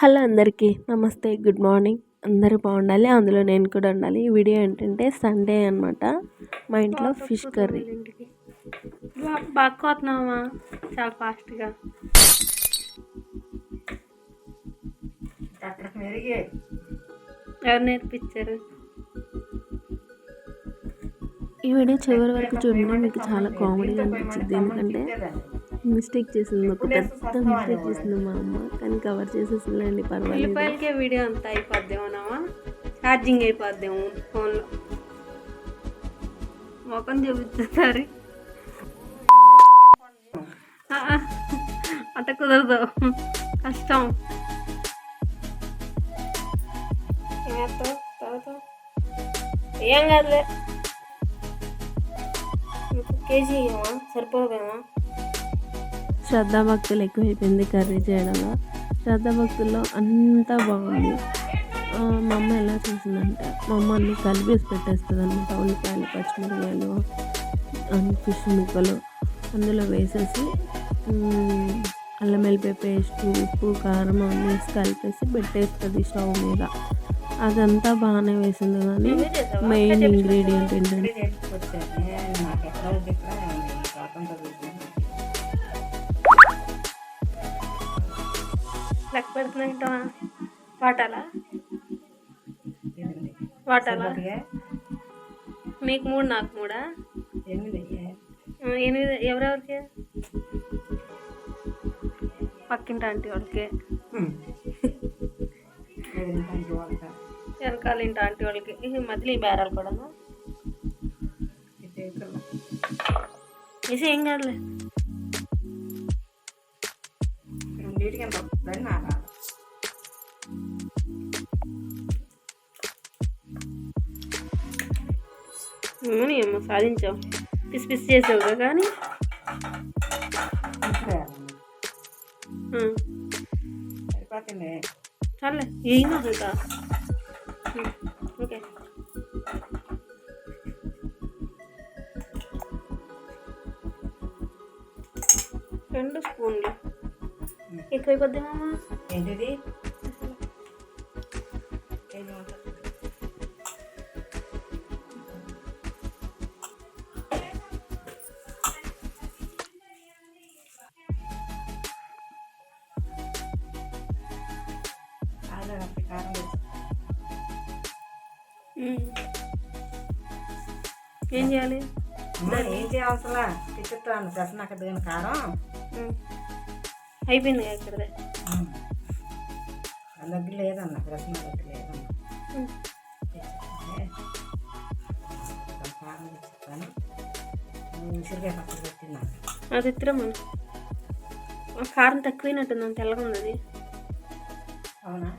Hello అందరికీ నమస్తే good morning. అందరూ బాగుండాలి అందులో నేను కూడా ఉండాలి. ఈ వీడియో ఏంటంటే సండే అనమాట మా ఇంట్లో ఫిష్ కర్రీ. బాగా చాలా ఫాస్ట్గా ఎవరు నేర్పించారు? ఈ వీడియో చివరి వరకు చూడండి మీకు చాలా కామెడీగా అనిపించింది ఎందుకంటే మిస్టేక్ చేసింది ఒక పెద్ద మిస్టేక్ చేసింది మా అమ్మ. కానీ కవర్ చేసేసిందండి పర్వాలేదు. ఉల్లిపాయలకే వీడియో అంతా అయిపోద్దేమోనామా ఛార్జింగ్ అయిపోద్దేమో ఫోన్లో. మొఖం చూపిస్తారు అట్ట కుదరదు. కష్టం. ఏం కాదులే. కేజీ ఇవ్వమా? సరిపోవేమా శ్రద్ధాభక్తులు ఎక్కువైపోయింది కర్రీ చేయడంలో. శ్రద్ధాభక్తుల్లో అంతా బాగుంది. మా అమ్మ ఎలా చేసిందంటే మా అమ్మ అన్ని కలిపేసి పెట్టేస్తుంది అనమాట ఉల్లిపాయలు పచ్చిమిరపకాయలు అన్ని ఫిష్ ముక్కలు అందులో వేసేసి అల్లం వెల్లిపాయ పేస్ట్ ఉప్పు కారం అన్నీ వేసి కలిపేసి పెట్టేస్తుంది స్టవ్ మీద. అదంతా బాగానే వేసింది కానీ మెయిన్ ఇంగ్రీడియంట్ ఏంటంటే లెక్క పెడుతున్నా వాటాలా? వాటాలా? మీకు మూడు నాకు మూడా? ఆ, ఎనిమిది ఎవరెవరికి? పక్కింటి ఆంటీ వాళ్ళకి. వెనకాల ఇంటి ఆంటీ వాళ్ళకి. ఈ మధ్యలో ఈ బేరాలు కూడా ఏం కాదులే. ఏమో ఏమో సాధించావు. పిసి పిసి చేసావుగా కానీ. చాలే ఏం కాదు ఇంకా. ఓకే. రెండు స్పూన్లు. ఎక్కువైపోద్ది మామ ఏంటిది ఉం. ఏం చేయాలి? ఏం చేయవసలా తిట్టుతాను దర్శనం అక్కడ దిగిన కారం. ఉం. అయిపోయింది కదా ఇక్కడదే? దగ్గర లేదన్న దర్శనం దగ్గర లేదన్న. కొంచెం కారం తెచ్చిస్తాను. ఉసిరికాయ పక్కన పెట్టినాను అది ఇద్దరం మనం ఆ కారం తక్కువైనట్టుంది తెల్లగా ఉంది అది అవునా?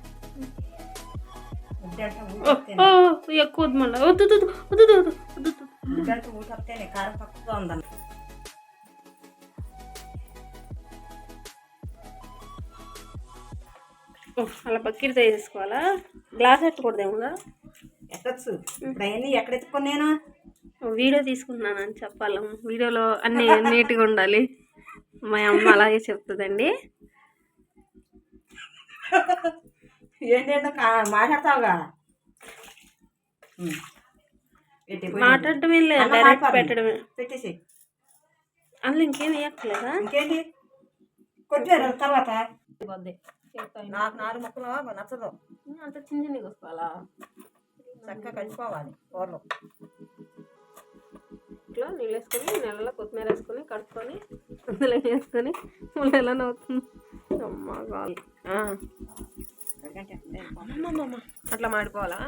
ఎక్కువ మళ్ళీ. వద్దు వద్దు వద్దు వద్దు వద్దు ఉద్దంటే కారం తక్కువగా ఉందన్న అలా బకెట్ తీసుకోవాలా గ్లాస్ ఎట్టకూడదేమో ఎట్టచ్చు ఇప్పుడు అవన్నీ ఎక్కడ ఎత్తుకొని నేను వీడియో తీసుకుంటున్నానని చెప్పాలి. వీడియోలో అన్నీ నీట్గా ఉండాలి. మా అమ్మ అలాగే చెప్తుందండి. మాట్లాడతావుగా. మాట్లాడటమే లేదు డైరెక్ట్ మాడిపోతుంది. పెట్టడమే. పెట్టేసి. అందులో ఇంకేం వేయక్కలేదా ఇంకేంటి? కొట్టారు తర్వాత. నాకు నాలుగు ముక్కలు నచ్చదు. అంత చిన్న వసుకోవాలా చక్కగా కలిసిపోవాలి కూరలు. ఇట్లా నీళ్ళు వేసుకొని నెలలో కొత్తిమీర వేసుకొని కడుక్కొని అందులో వేసుకొని మళ్ళీ ఎలా నవ్వుతుంది అమ్మ. అట్లా మాడిపోవాలా?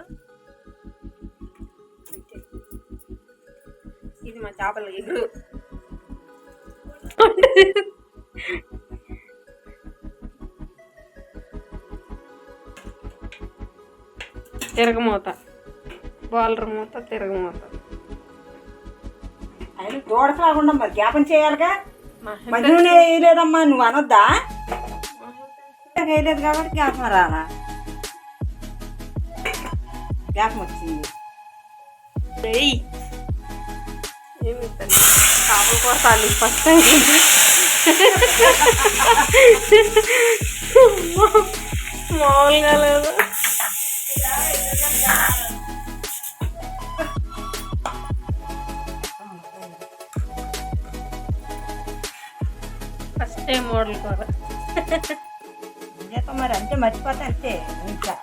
ఇది మా చేపల ఎగురు తిరగమూత. బాలర్ మూత తిరగమూత. ఆయన దూడకలాగా మరి. జ్ఞాపం చేయాలిగా? మధ్యలోనే వేయలేదమ్మా నువ్వు అనొద్దా? వేయలేదు కాబట్టి జ్ఞాపకం రాలా జ్ఞాపకం వచ్చింది ఏమి చేపల కూర తాలి ఫస్ట్ టైం. మామూలుగా లేదు. ఫస్ట్ టైం మోడల్ కూర. మరి అంతే మర్చిపోతే అంతే. ఇంకా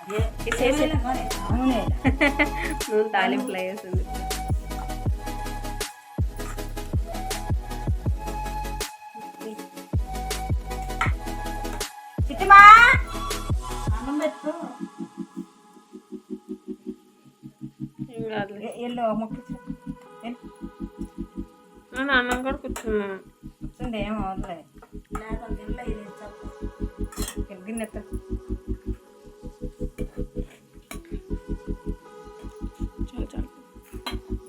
తాలింపులు వేసింది. చిట్టుమా? అన్నం ఎల్లు ముక్కు నేను అన్నం కూడా కూర్చున్నాను. కూర్చుంది ఏం అవదులే గిన్నె ఎత్తు. చాలు చాలు.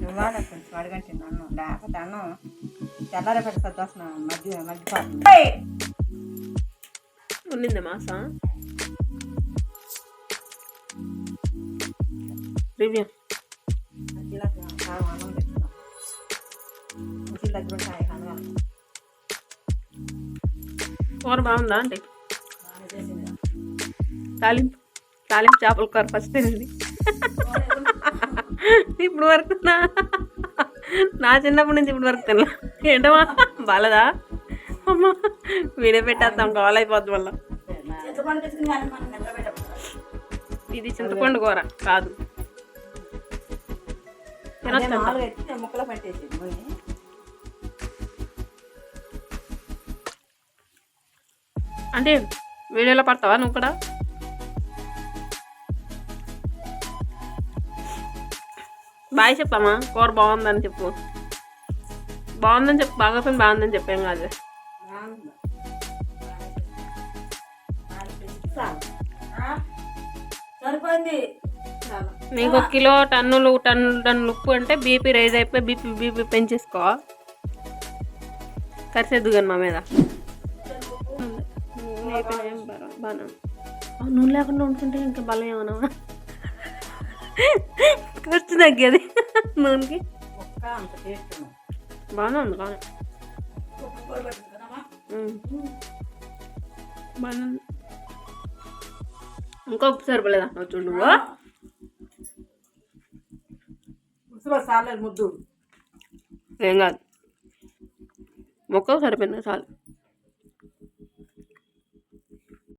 ఇవ్వాలి కొంచెం అడగంటుంది అన్నం లేకపోతే అన్నం తెల్లారే పెడతా దోసన మధ్య మధ్య ఉండింది మాస? రివ్యూ. కారం బాగుందా అంటే? చేసింది తాలింపు తాలింపు చేపల కూర ఫస్ట్ తినండి ఇప్పుడు వరకు నా నా చిన్నప్పటి నుంచి ఇప్పుడు వరకు తినలా. ఏంటమ్మా? బాలదా? అమ్మా వీడియో పెట్టేస్తాం కాల్ అయిపోద్ది వల్ల ఇది చింతపండు కూర కాదు. అంటే వీడియోలో పడతావా నువ్వు కూడా? బాయ్ చెప్పమ్మా కూర బాగుందని చెప్పు. బాగుందని చెప్పు బాగా పని బాగుందని చెప్పాం కాదు. సరిపోయింది నీకు ఒక కిలో టన్నులు టన్నులు టన్నులు ఉప్పు అంటే బీపీ రైజ్ అయిపోయి బీపీ బీపీ పెంచేసుకో. కరిసేద్దు కానీ మా మీద. బాగా నూనె లేకుండా ఉంటుంటే ఇంకా బలం ఏమన్నా ఖర్చు తగ్గేది నూనెకి. బాగానే ఉంది? ఉమ్. బాగానే ఇంకా ఉప్పు సరిపోలేదా? చూడు నువ్వు. ఉసులో సార్లేదు ముద్దు. ఏం కాదు. మొక్క సరిపోయింది చాలు